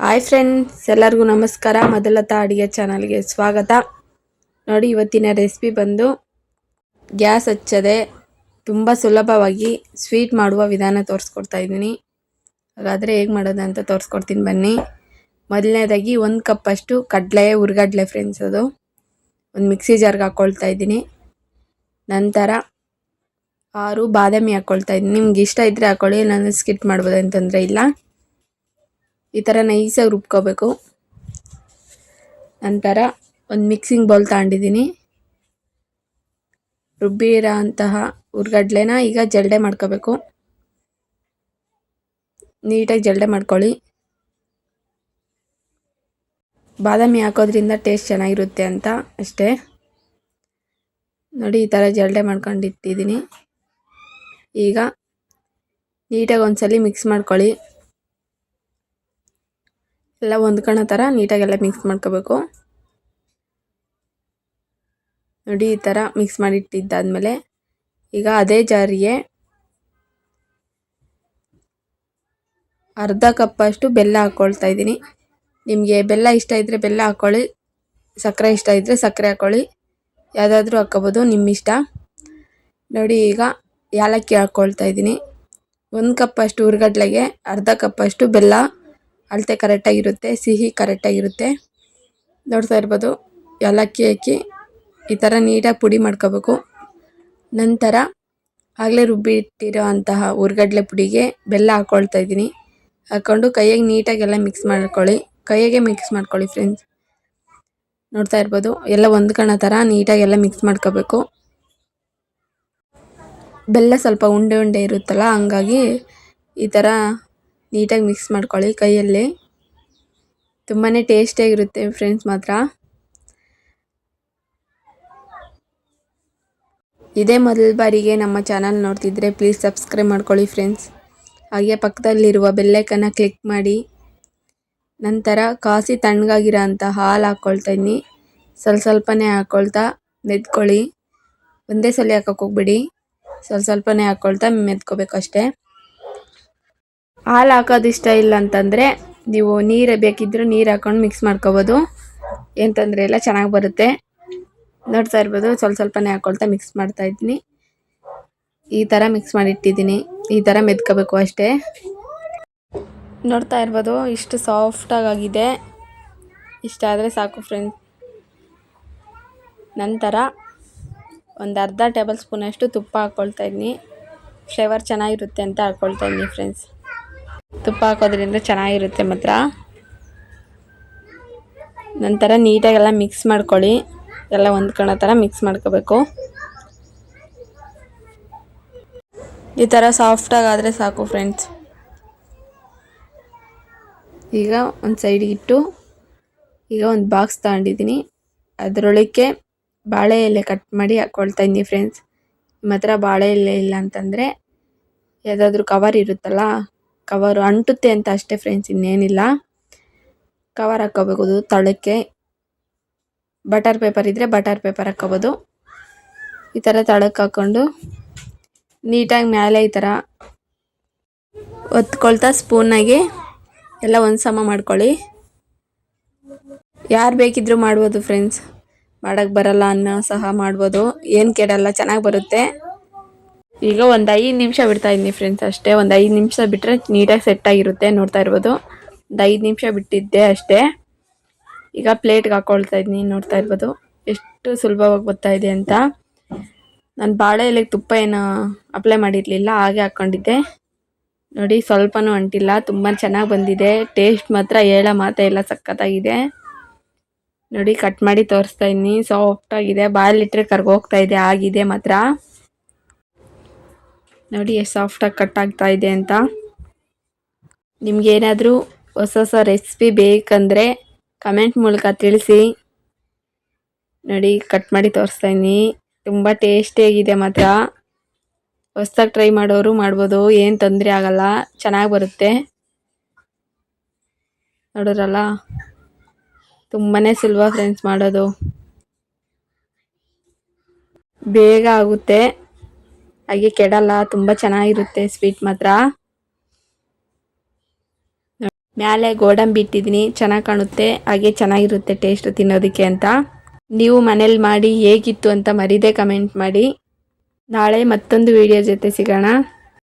Hi friends ಎಲ್ಲರಿಗೂ ನಮಸ್ಕಾರ. ಮೊದಲತ ಅಡುಗೆ ಚಾನಲ್ಗೆ ಸ್ವಾಗತ. ನೋಡಿ, ಇವತ್ತಿನ ರೆಸಿಪಿ ಬಂದು ಗ್ಯಾಸ್ ಹಚ್ಚದೆ, ತುಂಬ ಸುಲಭವಾಗಿ ಸ್ವೀಟ್ ಮಾಡುವ ವಿಧಾನ ತೋರಿಸ್ಕೊಡ್ತಾ ಇದ್ದೀನಿ. ಹಾಗಾದರೆ ಹೇಗೆ ಮಾಡೋದು ಅಂತ ತೋರಿಸ್ಕೊಡ್ತೀನಿ ಬನ್ನಿ. ಮೊದಲನೇದಾಗಿ ಒಂದು ಕಪ್ಪಷ್ಟು ಕಡಲೆ, ಹುರ್ಗಡ್ಲೆ ಫ್ರೆಂಡ್ಸ್ ಅದು. ಒಂದು ಮಿಕ್ಸಿ ಜಾರ್ಗೆ ಹಾಕ್ಕೊಳ್ತಾ ಇದ್ದೀನಿ. ನಂತರ ಆರು ಬಾದಾಮಿ ಹಾಕ್ಕೊಳ್ತಾ ಇದ್ದೀನಿ. ನಿಮ್ಗೆ ಇಷ್ಟ ಇದ್ದರೆ ಹಾಕ್ಕೊಳ್ಳಿ ನಾನು ಸ್ಕಿಟ್ ಮಾಡ್ಬೋದು ಅಂತಂದರೆ ಇಲ್ಲ. ಈ ಥರ ನೈಸಾಗಿ ರುಬ್ಕೋಬೇಕು. ನಂತರ ಒಂದು ಮಿಕ್ಸಿಂಗ್ ಬೌಲ್ ತಗೊಂಡಿದ್ದೀನಿ. ರುಬ್ಬಿರೋ ಅಂತಹ ಹುರ್ಗಡ್ಲೆನ ಈಗ ಜಲ್ಡೆ ಮಾಡ್ಕೋಬೇಕು. ನೀಟಾಗಿ ಜಲ್ಡೆ ಮಾಡ್ಕೊಳ್ಳಿ. ಬಾದಾಮಿ ಹಾಕೋದ್ರಿಂದ ಟೇಸ್ಟ್ ಚೆನ್ನಾಗಿರುತ್ತೆ ಅಂತ ಅಷ್ಟೇ. ನೋಡಿ ಈ ಥರ ಜಲ್ಡೆ ಮಾಡ್ಕೊಂಡಿಟ್ಟಿದ್ದೀನಿ. ಈಗ ನೀಟಾಗಿ ಒಂದ್ಸಲಿ ಮಿಕ್ಸ್ ಮಾಡ್ಕೊಳ್ಳಿ. ಎಲ್ಲ ಹೊಂದ್ಕೊಳ್ಳೋ ಥರ ನೀಟಾಗೆಲ್ಲ ಮಿಕ್ಸ್ ಮಾಡ್ಕೋಬೇಕು. ನೋಡಿ ಈ ಥರ ಮಿಕ್ಸ್ ಮಾಡಿಟ್ಟಿದ್ದಾದಮೇಲೆ ಈಗ ಅದೇ ಜಾರಿಗೆ ಅರ್ಧ ಕಪ್ಪಷ್ಟು ಬೆಲ್ಲ ಹಾಕ್ಕೊಳ್ತಾ ಇದ್ದೀನಿ. ನಿಮಗೆ ಬೆಲ್ಲ ಇಷ್ಟ ಇದ್ದರೆ ಬೆಲ್ಲ ಹಾಕ್ಕೊಳ್ಳಿ ಸಕ್ಕರೆ ಇಷ್ಟ ಇದ್ದರೆ ಸಕ್ಕರೆ ಹಾಕ್ಕೊಳ್ಳಿ ಯಾವುದಾದ್ರೂ ಹಾಕ್ಕೋಬೋದು ನಿಮ್ಮ ಇಷ್ಟ. ನೋಡಿ ಈಗ ಏಲಕ್ಕಿ ಹಾಕ್ಕೊಳ್ತಾ ಇದ್ದೀನಿ. ಒಂದು ಕಪ್ಪಷ್ಟು ಹುರ್ಗಡ್ಲೆಗೆ ಅರ್ಧ ಕಪ್ಪಷ್ಟು ಬೆಲ್ಲ ಅಳತೆ ಕರೆಕ್ಟಾಗಿರುತ್ತೆ, ಸಿಹಿ ಕರೆಕ್ಟಾಗಿರುತ್ತೆ. ನೋಡ್ತಾ ಇರ್ಬೋದು, ಏಲಕ್ಕಿ ಹಾಕಿ ಈ ಥರ ನೀಟಾಗಿ ಪುಡಿ ಮಾಡ್ಕೋಬೇಕು. ನಂತರ ಆಗಲೇ ರುಬ್ಬಿಟ್ಟಿರೋ ಅಂತಹ ಹುರ್ಗಡ್ಲೆ ಪುಡಿಗೆ ಬೆಲ್ಲ ಹಾಕ್ಕೊಳ್ತಾ ಇದ್ದೀನಿ. ಹಾಕ್ಕೊಂಡು ಕೈಯಾಗೆ ನೀಟಾಗೆಲ್ಲ ಮಿಕ್ಸ್ ಮಾಡ್ಕೊಳ್ಳಿ. ಕೈಯಾಗೆ ಮಿಕ್ಸ್ ಮಾಡ್ಕೊಳ್ಳಿ ಫ್ರೆಂಡ್ಸ್ ನೋಡ್ತಾ ಇರ್ಬೋದು, ಎಲ್ಲ ಹೊಂದ್ಕೊಳ್ಳೋ ಥರ ನೀಟಾಗೆಲ್ಲ ಮಿಕ್ಸ್ ಮಾಡ್ಕೋಬೇಕು. ಬೆಲ್ಲ ಸ್ವಲ್ಪ ಉಂಡೆ ಉಂಡೆ ಇರುತ್ತಲ್ಲ, ಹಂಗಾಗಿ ಈ ಥರ ನೀಟಾಗಿ ಮಿಕ್ಸ್ ಮಾಡ್ಕೊಳ್ಳಿ ಕೈಯಲ್ಲಿ. ತುಂಬಾ ಟೇಸ್ಟಿಯಾಗಿರುತ್ತೆ ಫ್ರೆಂಡ್ಸ್ ಮಾತ್ರ. ಇದೇ ಮೊದಲ ಬಾರಿಗೆ ನಮ್ಮ ಚಾನಲ್ ನೋಡ್ತಿದ್ರೆ ಪ್ಲೀಸ್ ಸಬ್ಸ್ಕ್ರೈಬ್ ಮಾಡ್ಕೊಳ್ಳಿ ಫ್ರೆಂಡ್ಸ್. ಹಾಗೆ ಪಕ್ಕದಲ್ಲಿರುವ ಬೆಲ್ಲೈಕನ್ನು ಕ್ಲಿಕ್ ಮಾಡಿ. ನಂತರ ಕಾಸಿ ತಣ್ಣಗಾಗಿರೋ ಹಾಲು ಹಾಕ್ಕೊಳ್ತಾ ಇದ್ದೀನಿ ಸ್ವಲ್ಪ ಸ್ವಲ್ಪನೇ ಹಾಕ್ಕೊಳ್ತಾ ಮೆದ್ಕೊಳ್ಳಿ. ಒಂದೇ ಸಲ ಹಾಕೋಕೆ ಹೋಗ್ಬಿಡಿ. ಸ್ವಲ್ಪ ಸ್ವಲ್ಪನೇ ಹಾಕ್ಕೊಳ್ತಾ ಮೆದ್ಕೋಬೇಕು ಅಷ್ಟೇ. ಹಾಲು ಹಾಕೋದು ಇಷ್ಟ ಇಲ್ಲ ಅಂತಂದರೆ ನೀವು ನೀರು ಬೇಕಿದ್ದರೂ ನೀರು ಹಾಕೊಂಡು ಮಿಕ್ಸ್ ಮಾಡ್ಕೋಬೋದು. ಏನು ತೊಂದರೆ ಇಲ್ಲ, ಚೆನ್ನಾಗಿ ಬರುತ್ತೆ. ನೋಡ್ತಾ ಇರ್ಬೋದು, ಸ್ವಲ್ಪ ಸ್ವಲ್ಪನೇ ಹಾಕ್ಕೊಳ್ತಾ ಮಿಕ್ಸ್ ಮಾಡ್ತಾ ಇದ್ದೀನಿ. ಈ ಥರ ಮಿಕ್ಸ್ ಮಾಡಿಟ್ಟಿದ್ದೀನಿ. ಈ ಥರ ಮೆದ್ಕೋಬೇಕು ಅಷ್ಟೇ. ನೋಡ್ತಾ ಇರ್ಬೋದು, ಇಷ್ಟು ಸಾಫ್ಟಾಗಿದೆ ಇಷ್ಟ ಆದರೆ ಸಾಕು ಫ್ರೆಂಡ್ಸ್ ನಂತರ ಒಂದು ಅರ್ಧ ಟೇಬಲ್ ಸ್ಪೂನಷ್ಟು ತುಪ್ಪ ಹಾಕ್ಕೊಳ್ತಾ ಇದ್ದೀನಿ. ಫ್ಲೇವರ್ ಚೆನ್ನಾಗಿರುತ್ತೆ ಅಂತ ಹಾಕ್ಕೊಳ್ತಾ ಇದ್ದೀನಿ ಫ್ರೆಂಡ್ಸ್ ತುಪ್ಪ ಹಾಕೋದ್ರಿಂದ ಚೆನ್ನಾಗಿರುತ್ತೆ ಮಾತ್ರ. ನಂತರ ನೀಟಾಗೆಲ್ಲ ಮಿಕ್ಸ್ ಮಾಡ್ಕೊಳ್ಳಿ. ಎಲ್ಲ ಹೊಂದ್ಕೊಳ್ಳೋ ಥರ ಮಿಕ್ಸ್ ಮಾಡ್ಕೋಬೇಕು. ಈ ಥರ ಸಾಫ್ಟಾಗಾದರೆ ಸಾಕು ಫ್ರೆಂಡ್ಸ್ ಈಗ ಒಂದು ಸೈಡಿಗೆ ಇಟ್ಟು ಈಗ ಒಂದು ಬಾಕ್ಸ್ ತಗೊಂಡಿದ್ದೀನಿ. ಅದರೊಳಕ್ಕೆ ಬಾಳೆ ಎಲೆ ಕಟ್ ಮಾಡಿ ಹಾಕ್ಕೊಳ್ತಾ ಇದ್ದೀನಿ ಫ್ರೆಂಡ್ಸ್ ನಿಮ್ಮ ಹತ್ರ ಬಾಳೆ ಎಲೆ ಇಲ್ಲ ಅಂತಂದರೆ ಯಾವುದಾದ್ರೂ ಕವರ್ ಇರುತ್ತಲ್ಲ ಕವರು ಅಂಟುತ್ತೆ ಅಂತ ಅಷ್ಟೇ ಫ್ರೆಂಡ್ಸ್ ಇನ್ನೇನಿಲ್ಲ. ಕವರ್ ಹಾಕ್ಕೋಬೇಕು ತಳಕ್ಕೆ. ಬಟರ್ ಪೇಪರ್ ಇದ್ದರೆ ಬಟರ್ ಪೇಪರ್ ಹಾಕ್ಕೋಬೋದು. ಈ ಥರ ತಳಕ್ಕೆ ಹಾಕ್ಕೊಂಡು ನೀಟಾಗಿ ಮೇಲೆ ಈ ಥರ ಒತ್ಕೊಳ್ತಾ ಸ್ಪೂನಾಗಿ ಎಲ್ಲ ಒಂದು ಸಮ ಮಾಡ್ಕೊಳ್ಳಿ. ಯಾರು ಬೇಕಿದ್ರು ಮಾಡ್ಬೋದು ಫ್ರೆಂಡ್ಸ್ ಮಾಡೋಕ್ಕೆ ಬರಲ್ಲ ಅನ್ನೋ ಸಹ ಮಾಡ್ಬೋದು. ಏನು ಕೆಡಲ್ಲ ಚೆನ್ನಾಗಿ ಬರುತ್ತೆ. ಈಗ ಒಂದು ಐದು ನಿಮಿಷ ಬಿಡ್ತಾ ಇದ್ದೀನಿ ಫ್ರೆಂಡ್ಸ್ ಅಷ್ಟೇ. ಒಂದು ಐದು ನಿಮಿಷ ಬಿಟ್ಟರೆ ನೀಟಾಗಿ ಸೆಟ್ ಆಗಿರುತ್ತೆ ನೋಡ್ತಾ ಇರ್ಬೋದು. ಒಂದು ಐದು ನಿಮಿಷ ಬಿಟ್ಟಿದ್ದೆ ಅಷ್ಟೇ. ಈಗ ಪ್ಲೇಟ್ಗೆ ಹಾಕ್ಕೊಳ್ತಾ ಇದ್ದೀನಿ ನೋಡ್ತಾ ಇರ್ಬೋದು. ಎಷ್ಟು ಸುಲಭವಾಗಿ ಬರ್ತಾ ಇದೆ ಅಂತ. ನಾನು ಬಾಳೆ ಎಲೆಗೆ ತುಪ್ಪ ಏನು ಅಪ್ಲೈ ಮಾಡಿರಲಿಲ್ಲ, ಹಾಗೆ ಹಾಕ್ಕೊಂಡಿದ್ದೆ ನೋಡಿ, ಸ್ವಲ್ಪನೂ ಅಂಟಿಲ್ಲ. ತುಂಬ ಚೆನ್ನಾಗಿ ಬಂದಿದೆ. ಟೇಸ್ಟ್ ಮಾತ್ರ ಹೇಳೋ ಮಾತೇ ಇಲ್ಲ, ಸಖತ್ತಾಗಿದೆ. ನೋಡಿ ಕಟ್ ಮಾಡಿ ತೋರಿಸ್ತಾ ಇದ್ದೀನಿ. ಸಾಫ್ಟಾಗಿದೆ ಬಾಯಲ್ಲಿಟ್ಟರೆ ಕರ್ಗೋಗ್ತಾ ಇದೆ, ಆಗಿದೆ ಮಾತ್ರ. ನೋಡಿ ಎಷ್ಟು ಸಾಫ್ಟಾಗಿ ಕಟ್ ಆಗ್ತಾ ಇದೆ ಅಂತ. ನಿಮಗೇನಾದರೂ ಹೊಸ ಹೊಸ ರೆಸಿಪಿ ಬೇಕಂದರೆ ಕಮೆಂಟ್ ಮೂಲಕ ತಿಳಿಸಿ. ನೋಡಿ ಕಟ್ ಮಾಡಿ ತೋರಿಸ್ತಾ ಇದ್ದೀನಿ. ತುಂಬ ಟೇಸ್ಟಿಯಾಗಿದೆ ಮಾತ್ರ. ಹೊಸ್ದಾಗಿ ಟ್ರೈ ಮಾಡೋರು ಮಾಡ್ಬೋದು, ಏನು ತೊಂದರೆ ಆಗಲ್ಲ, ಚೆನ್ನಾಗಿ ಬರುತ್ತೆ. ನೋಡೋರಲ್ಲ ತುಂಬಾ ಸುಲಭ ಫ್ರೆಂಡ್ಸ್ ಮಾಡೋದು. ಬೇಗ ಆಗುತ್ತೆ. ಹಾಗೆ ಕೆಡಲ್ಲ, ತುಂಬ ಚೆನ್ನಾಗಿರುತ್ತೆ ಸ್ವೀಟ್ ಮಾತ್ರ. ಮ್ಯಾಲೆ ಗೋಡಂಬಿ ಇಟ್ಟಿದ್ದೀನಿ, ಚೆನ್ನಾಗಿ ಕಾಣುತ್ತೆ, ಹಾಗೆ ಚೆನ್ನಾಗಿರುತ್ತೆ ಟೇಸ್ಟ್ ತಿನ್ನೋದಕ್ಕೆ ಅಂತ. ನೀವು ಮನೇಲಿ ಮಾಡಿ ಹೇಗಿತ್ತು ಅಂತ ಮರೀದೆ ಕಮೆಂಟ್ ಮಾಡಿ. ನಾಳೆ ಮತ್ತೊಂದು ವಿಡಿಯೋ ಜೊತೆ ಸಿಗೋಣ.